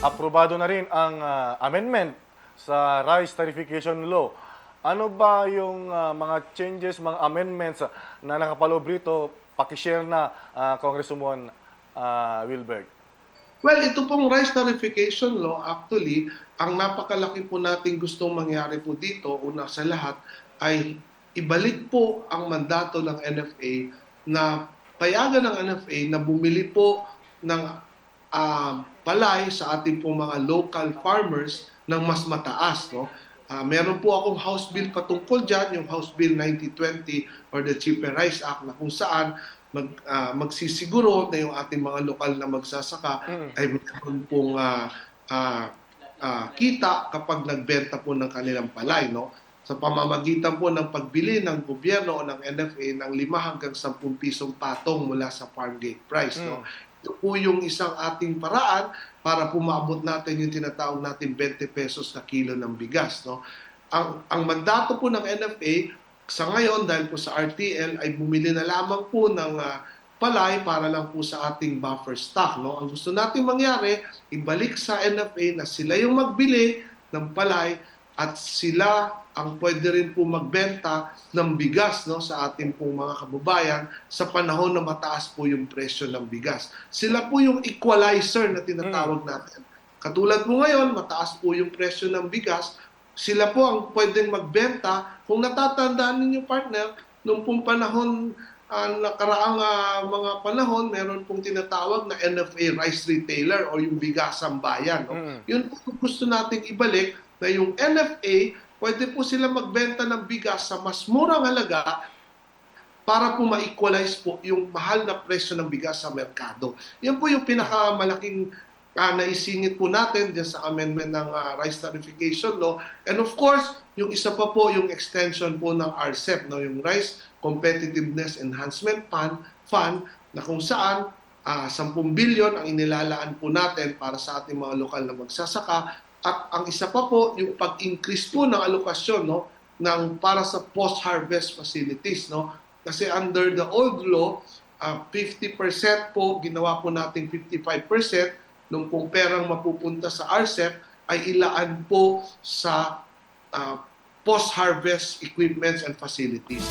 aprobado na rin ang ah, amendment sa rice tarification law. Ano ba yung ah, mga changes, mga amendments ah, na nakapaloob rito? Pakishare na, ah, Congresswoman ah, Wilbert. Well, ito pong rice tarification law, actually, ang napakalaki po nating gustong mangyari po dito, una sa lahat, ay ibalik po ang mandato ng NFA na payagan ng NFA na bumili po ng ah, palay sa ating pong mga local farmers ng mas mataas. No? Ah, meron po akong House Bill patungkol dyan, yung House Bill 9020 or the Cheaper Rice Act na kung saan mag, ah, magsisiguro na yung ating mga lokal na magsasaka Mm. ay magkaroon pong ah, ah, ah, kita kapag nagbenta po ng kanilang palay. No? Sa pamamagitan po ng pagbili ng gobyerno o ng NFA ng 5 hanggang 10 pisong patong mula sa farm gate price. No? Ito po yung isang ating paraan para pumabot natin yung tinatawag natin 20 pesos na kilo ng bigas. No? Ang, ang mandato po ng NFA sa ngayon dahil po sa RTL ay bumili na lamang po ng ah, palay para lang po sa ating buffer stock. No? Ang gusto nating mangyari, ibalik sa NFA na sila yung magbili ng palay at sila ang pwede rin po magbenta ng bigas no, sa ating pong mga kababayan sa panahon na mataas po yung presyo ng bigas. Sila po yung equalizer na tinatawag natin. Katulad po ngayon, mataas po yung presyo ng bigas, sila po ang pwedeng magbenta. Kung natatandaan ninyo partner, nung pong panahon, ah, nakaraang ah, mga panahon, meron pong tinatawag na NFA rice retailer o yung bigasang bayan. no? Mm. Yun po gusto nating ibalik na yung NFA, pwede po sila magbenta ng bigas sa mas murang halaga para po ma-equalize po yung mahal na presyo ng bigas sa merkado. Yan po yung pinakamalaking uh, naisingit po natin dyan sa amendment ng ah, rice tarification law. And of course, yung isa pa po yung extension po ng RCEP, no, yung Rice Competitiveness Enhancement Fund, Fund na kung saan ah 10 bilyon ang inilalaan po natin para sa ating mga lokal na magsasaka. At ang isa pa po yung pag-increase po ng alokasyon no? Ng para sa post-harvest facilities no? Kasi under the old law ah, 50% po ginawa po nating 55% nung pong perang mapupunta sa RCEP ay ilaan po sa ah, post-harvest equipments and facilities.